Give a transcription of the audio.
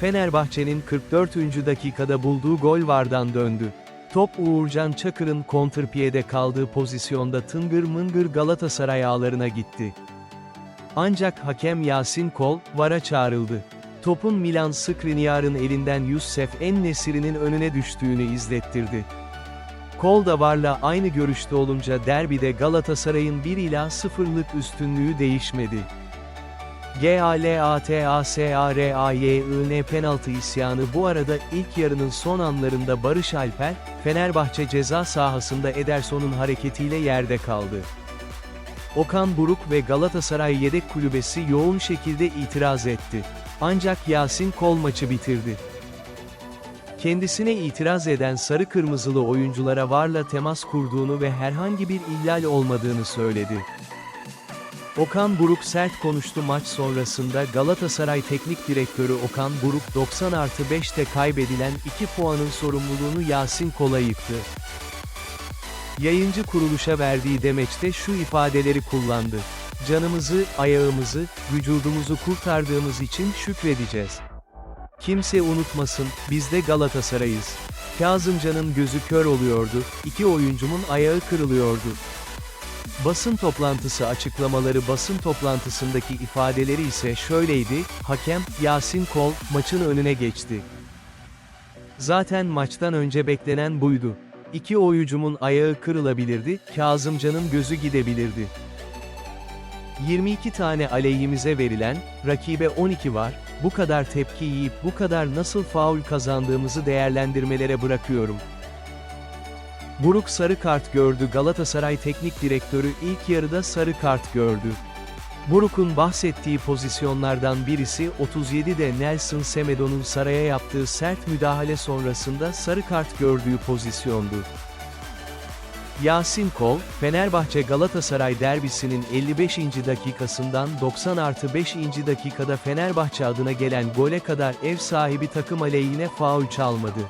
Fenerbahçe'nin 44. dakikada bulduğu gol vardan döndü. Top Uğurcan Çakır'ın kontrpiyede kaldığı pozisyonda tıngır mıngır Galatasaray ağlarına gitti. Ancak hakem Yasin Kol, VAR'a çağrıldı. Topun Milan Skriniar'ın elinden Youssef En-Nesyri'nin önüne düştüğünü izlettirdi. Kol da VAR'la aynı görüşte olunca derbide Galatasaray'ın 1 ila 0'lık üstünlüğü değişmedi. GALATASARAYIN penaltı isyanı bu arada ilk yarının son anlarında Barış Alper, Fenerbahçe ceza sahasında Ederson'un hareketiyle yerde kaldı. Okan Buruk ve Galatasaray yedek kulübesi yoğun şekilde itiraz etti. Ancak Yasin Kol maçı bitirdi. Kendisine itiraz eden sarı kırmızılı oyunculara varla temas kurduğunu ve herhangi bir ihlal olmadığını söyledi. Okan Buruk sert konuştu maç sonrasında Galatasaray Teknik Direktörü Okan Buruk 90 artı 5'te kaybedilen 2 puanın sorumluluğunu Yasin Kol'a yıktı. Yayıncı kuruluşa verdiği demeçte şu ifadeleri kullandı. Canımızı, ayağımızı, vücudumuzu kurtardığımız için şükredeceğiz. Kimse unutmasın, biz de Galatasaray'ız. Kazımcan'ın gözü kör oluyordu, iki oyuncumun ayağı kırılıyordu. Basın toplantısı açıklamaları basın toplantısındaki ifadeleri ise şöyleydi, hakem, Yasin Kol, maçın önüne geçti. Zaten maçtan önce beklenen buydu. İki oyuncumun ayağı kırılabilirdi, Kazımcan'ın gözü gidebilirdi. 22 tane aleyhimize verilen, rakibe 12 var, bu kadar tepki yiyip bu kadar nasıl faul kazandığımızı değerlendirmelere bırakıyorum. Buruk sarı kart gördü Galatasaray Teknik Direktörü ilk yarıda sarı kart gördü. Buruk'un bahsettiği pozisyonlardan birisi 37'de Nelson Semedo'nun Saray'a yaptığı sert müdahale sonrasında sarı kart gördüğü pozisyondu. Yasin Kol, Fenerbahçe Galatasaray derbisinin 55. dakikasından 90 artı 5. dakikada Fenerbahçe adına gelen gole kadar ev sahibi takım aleyhine faul çalmadı.